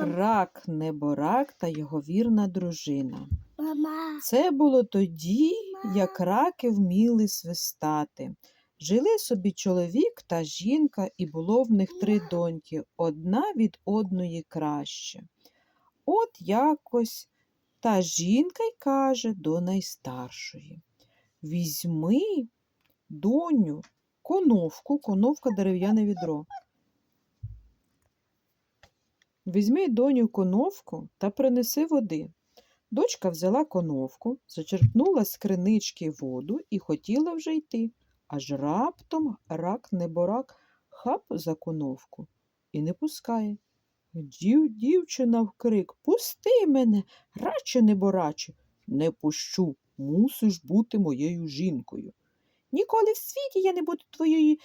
Рак неборак та його вірна дружина. Мама. Це було тоді, як раки вміли свистати. Жили собі чоловік та жінка, і було в них три доньки, одна від одної краще. От якось та жінка й каже до найстаршої Візьми, доню, коновку, коновка дерев'яне відро. Візьми, доню, коновку та принеси води. Дочка взяла коновку, зачерпнула з кринички воду і хотіла вже йти. Аж раптом рак неборак хап за коновку і не пускає. Дів, дівчина вкрик Пусти мене, раче небораче. Не пущу, мусиш бути моєю жінкою. Ніколи в світі я не буду твоєї,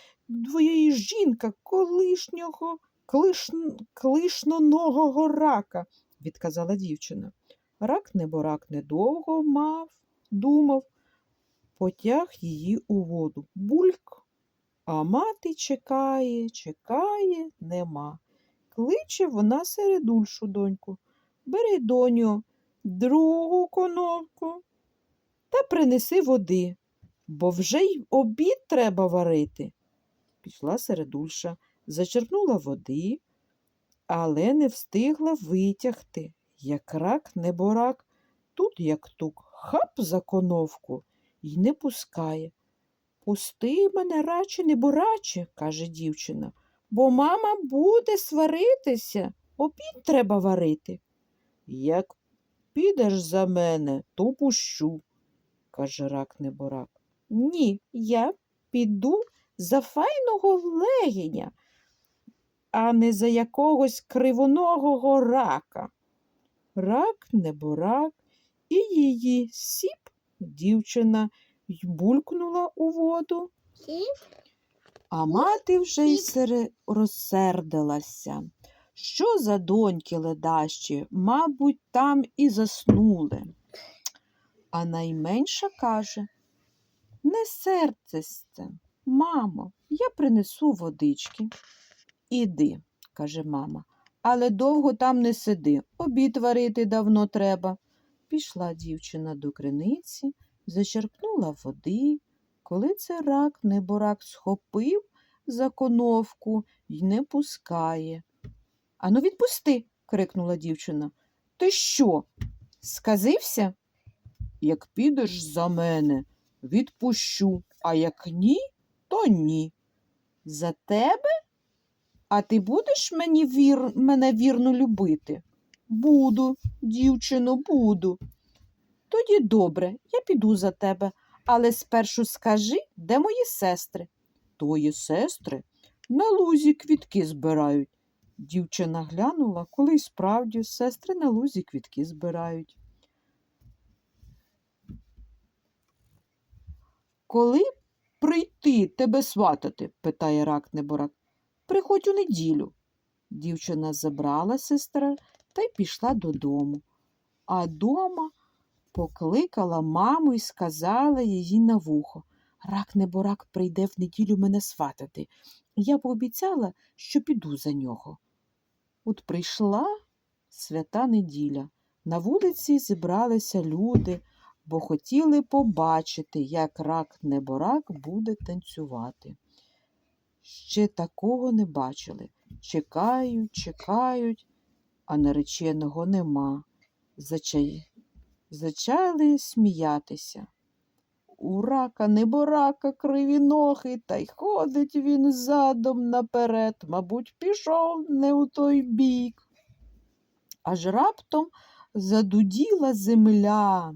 твоєї жінка, колишнього, клиш, клишноногого рака, відказала дівчина. Рак неборак недовго мав, думав, потяг її у воду. Бульк. А мати чекає, чекає, нема. Кличе вона середульшу доньку. Бери, доню, другу коновку та принеси води, бо вже й обід треба варити. Пішла середульша, зачерпнула води, але не встигла витягти, як рак неборак. Тут, як тук, хап за коновку й не пускає. Пусти мене, раче, небораче, каже дівчина, бо мама буде сваритися, обід треба варити. Як підеш за мене, то пущу, каже рак неборак. Ні, я піду за файного легеня, а не за якогось кривоногого рака. Рак неборак і її сіп дівчина й булькнула у воду. А мати вже й сере- розсердилася. Що за доньки ледащі, мабуть, там і заснули. А найменша каже Не сердцеся, мамо, я принесу водички. Іди, каже мама, але довго там не сиди, обід варити давно треба. Пішла дівчина до криниці, зачерпнула води. Коли це рак неборак схопив за коновку й не пускає. Ану, відпусти, крикнула дівчина. Ти що? Сказився? Як підеш за мене, відпущу, а як ні, то ні. За тебе? А ти будеш мені вір... мене вірно любити? Буду, дівчино, буду. Тоді добре, я піду за тебе, але спершу скажи, де мої сестри? Твої сестри на лузі квітки збирають. Дівчина глянула, коли й справді сестри на лузі квітки збирають. Коли прийти тебе сватати? питає рак неборак. Приходь у неділю. Дівчина забрала сестра та й пішла додому. А дома покликала маму і сказала їй на вухо. Рак неборак прийде в неділю мене сватати. Я пообіцяла, що піду за нього. От прийшла свята неділя. На вулиці зібралися люди, бо хотіли побачити, як рак неборак буде танцювати. Ще такого не бачили. Чекають, чекають, а нареченого нема. Зачай... Зачали сміятися. У рака неборака криві ноги, та й ходить він задом наперед, мабуть, пішов не у той бік. Аж раптом задуділа земля,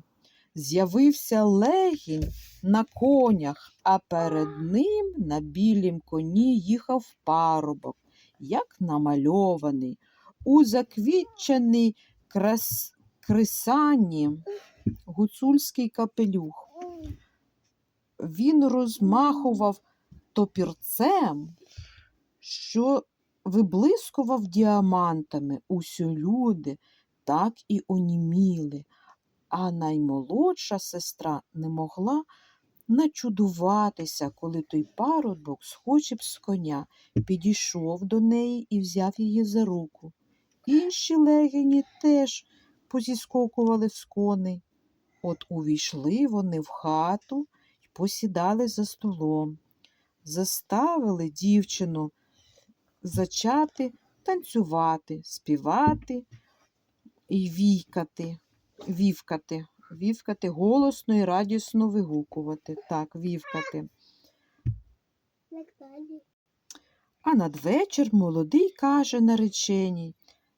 з'явився легінь на конях, а перед ним на білім коні їхав парубок, як намальований, у заквітчений крас... крисанні гуцульський капелюх. Він розмахував топірцем, що виблискував діамантами. Усі люди так і оніміли, а наймолодша сестра не могла начудуватися, коли той парубок схочив з коня, підійшов до неї і взяв її за руку. інші легені теж позіскокували з коней. От увійшли вони в хату і посідали за столом, заставили дівчину зачати танцювати, співати і війкати, вівкати, вівкати, голосно і радісно вигукувати. Так, вівкати. А надвечір молодий каже нареченій,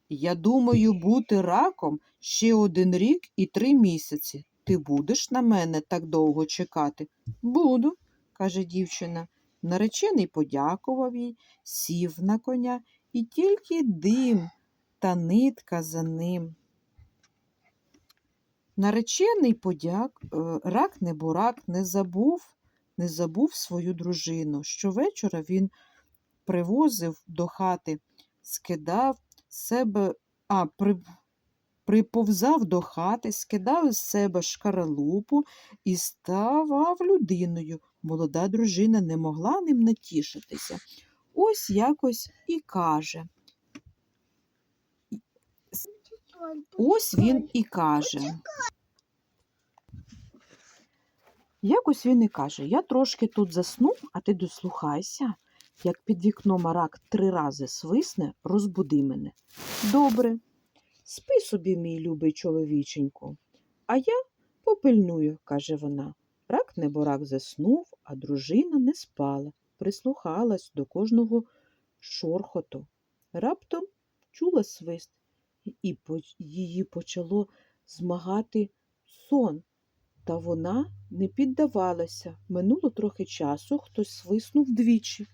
я думаю бути раком ще один рік і три місяці. Ти будеш на мене так довго чекати? Буду, каже дівчина. Наречений подякував їй, сів на коня, і тільки дим та нитка за ним. Наречений подяк, е, рак не бурак, не забув, не забув свою дружину. Щовечора він привозив до хати, скидав себе, а при, приповзав до хати, скидав з себе шкаралупу і ставав людиною. Молода дружина не могла ним натішитися. Ось якось і каже. Ось він і каже. Якось він і каже: Я трошки тут засну, а ти дослухайся. Як під вікном рак три рази свисне, розбуди мене. Добре, спи собі, мій любий чоловіченьку, а я попильную, каже вона. Рак неборак заснув, а дружина не спала, прислухалась до кожного шорхоту. Раптом чула свист, і її почало змагати сон. Та вона не піддавалася. Минуло трохи часу, хтось свиснув двічі,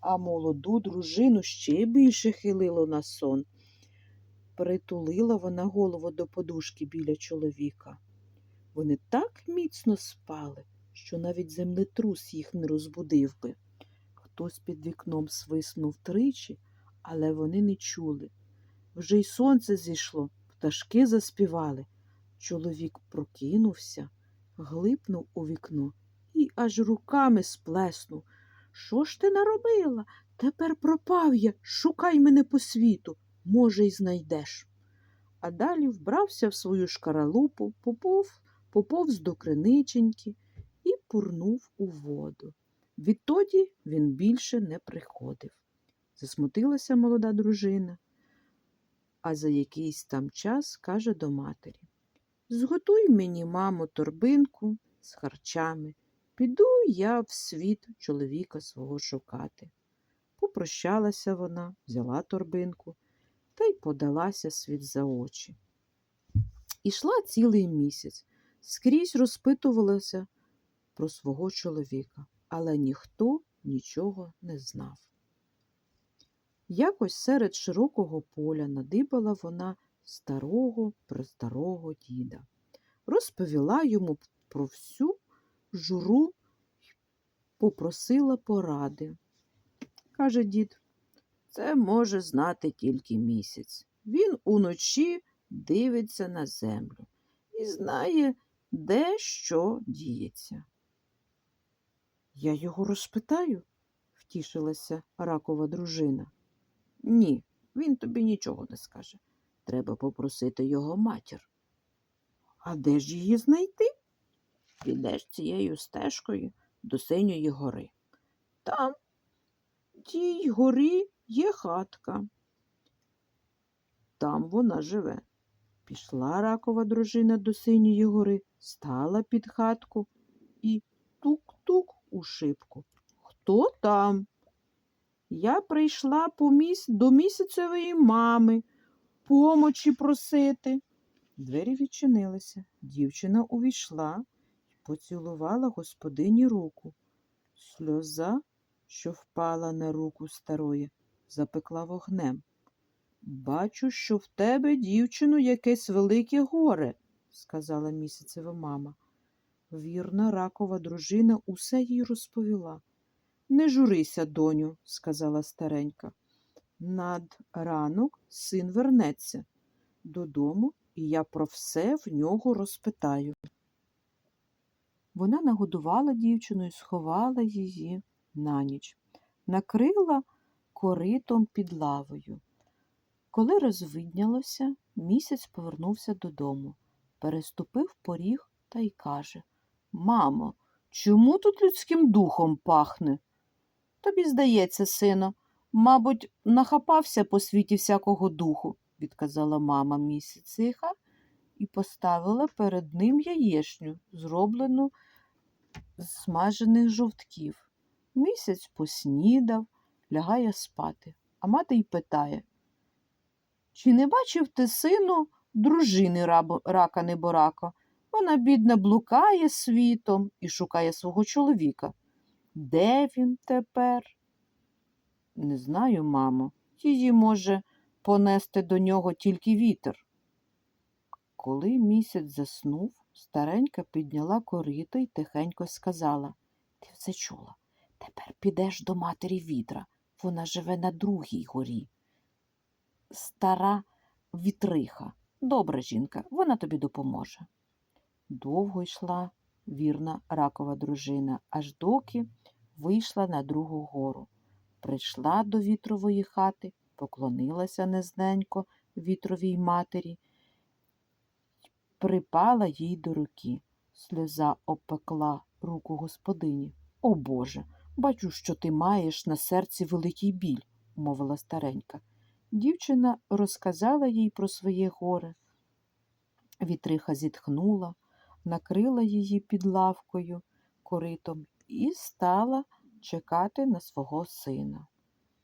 а молоду дружину ще більше хилило на сон. Притулила вона голову до подушки біля чоловіка. Вони так міцно спали, що навіть землетрус їх не розбудив би. Хтось під вікном свиснув тричі, але вони не чули. Вже й сонце зійшло, пташки заспівали. Чоловік прокинувся, глипнув у вікно і аж руками сплеснув. Що ж ти наробила? Тепер пропав я, шукай мене по світу, може, й знайдеш. А далі вбрався в свою шкаралупу, попов, поповз до криниченьки і пурнув у воду. Відтоді він більше не приходив. Засмутилася молода дружина, а за якийсь там час каже до матері Зготуй мені, мамо, торбинку з харчами. Піду я в світ чоловіка свого шукати. Попрощалася вона, взяла торбинку та й подалася світ за очі. Ішла цілий місяць, скрізь розпитувалася про свого чоловіка, але ніхто нічого не знав. Якось серед широкого поля надибала вона старого престарого діда, розповіла йому про всю журу й попросила поради. Каже дід, це може знати тільки місяць. Він уночі дивиться на землю і знає, де що діється. Я його розпитаю, втішилася ракова дружина. Ні, він тобі нічого не скаже. Треба попросити його матір. А де ж її знайти? Підеш цією стежкою до синьої гори. Там, в тій горі, є хатка. Там вона живе. Пішла ракова дружина до синьої гори, стала під хатку і тук-тук у шибку. Хто там? Я прийшла по міс... до місяцевої мами помочі просити. Двері відчинилися. Дівчина увійшла і поцілувала господині руку. Сльоза, що впала на руку старої, запекла вогнем. Бачу, що в тебе, дівчино, якесь велике горе, сказала місяцева мама. Вірна ракова дружина усе їй розповіла. Не журися, доню, сказала старенька. Над ранок син вернеться додому, і я про все в нього розпитаю. Вона нагодувала дівчину і сховала її на ніч, накрила коритом під лавою. Коли розвиднялося, місяць повернувся додому, переступив поріг та й каже Мамо, чому тут людським духом пахне? Тобі здається, сино, мабуть, нахапався по світі всякого духу, відказала мама місяциха і поставила перед ним яєшню, зроблену з смажених жовтків. Місяць поснідав, лягає спати, а мати й питає Чи не бачив ти, сину, дружини рака неборака? Вона, бідна, блукає світом і шукає свого чоловіка. Де він тепер? Не знаю, мамо. Її може понести до нього тільки вітер. Коли місяць заснув, старенька підняла корито й тихенько сказала Ти все чула. Тепер підеш до матері вітра. Вона живе на другій горі. Стара вітриха. Добра жінка, вона тобі допоможе. Довго йшла вірна ракова дружина, аж доки вийшла на другу гору. Прийшла до вітрової хати, поклонилася незненько вітровій матері, припала їй до руки. Сльоза обпекла руку господині. О Боже, бачу, що ти маєш на серці великий біль, мовила старенька. Дівчина розказала їй про своє горе. Вітриха зітхнула, накрила її під лавкою коритом і стала чекати на свого сина.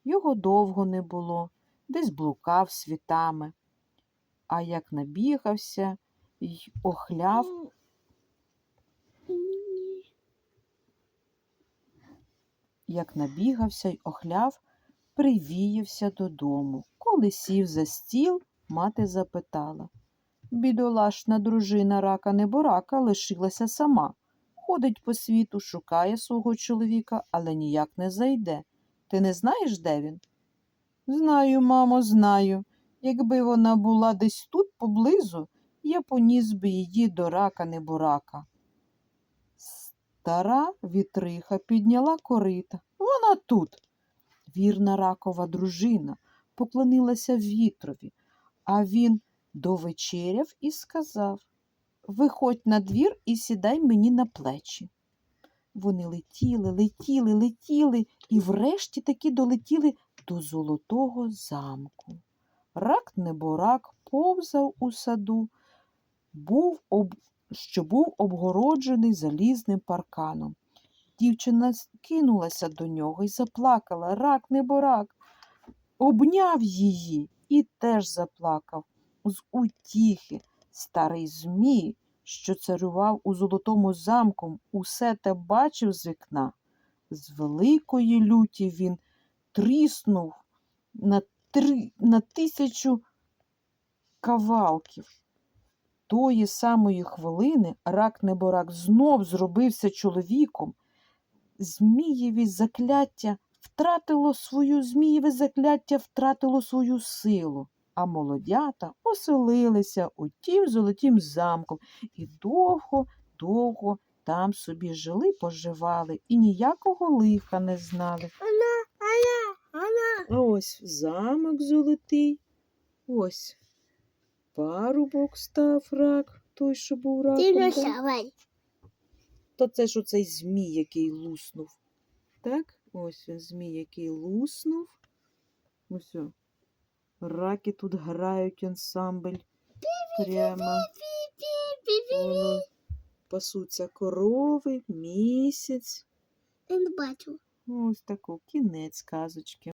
Його довго не було, десь блукав світами, а як набігався й охляв, як набігався й охляв, привіявся додому. Коли сів за стіл, мати запитала. Бідолашна дружина рака неборака лишилася сама. Ходить по світу, шукає свого чоловіка, але ніяк не зайде. Ти не знаєш, де він? Знаю, мамо, знаю. Якби вона була десь тут поблизу, я поніс би її до рака неборака. Стара вітриха підняла корита. Вона тут. Вірна ракова дружина поклонилася вітрові, а він довечеряв і сказав Виходь на двір і сідай мені на плечі. Вони летіли, летіли, летіли і врешті таки долетіли до золотого замку. Рак неборак повзав у саду, був об... що був обгороджений залізним парканом. Дівчина кинулася до нього і заплакала. Рак неборак обняв її і теж заплакав з утіхи. Старий Змій, що царював у золотому замку, усе те бачив з вікна. З великої люті він тріснув на, три, на тисячу кавалків. Тої самої хвилини рак неборак знов зробився чоловіком. Змієві закляття втратило свою змієве закляття втратило свою силу а молодята оселилися у тім золотім замку і довго, довго там собі жили, поживали і ніякого лиха не знали. А ось замок золотий, ось парубок став рак, той, що був раком. То це ж оцей змій, який луснув. Так, ось він змій, який луснув. Ось. Раки тут грають ансамбль. Прямо. Воно пасуться корови, місяць. Я не бачу. Ось такий кінець казочки.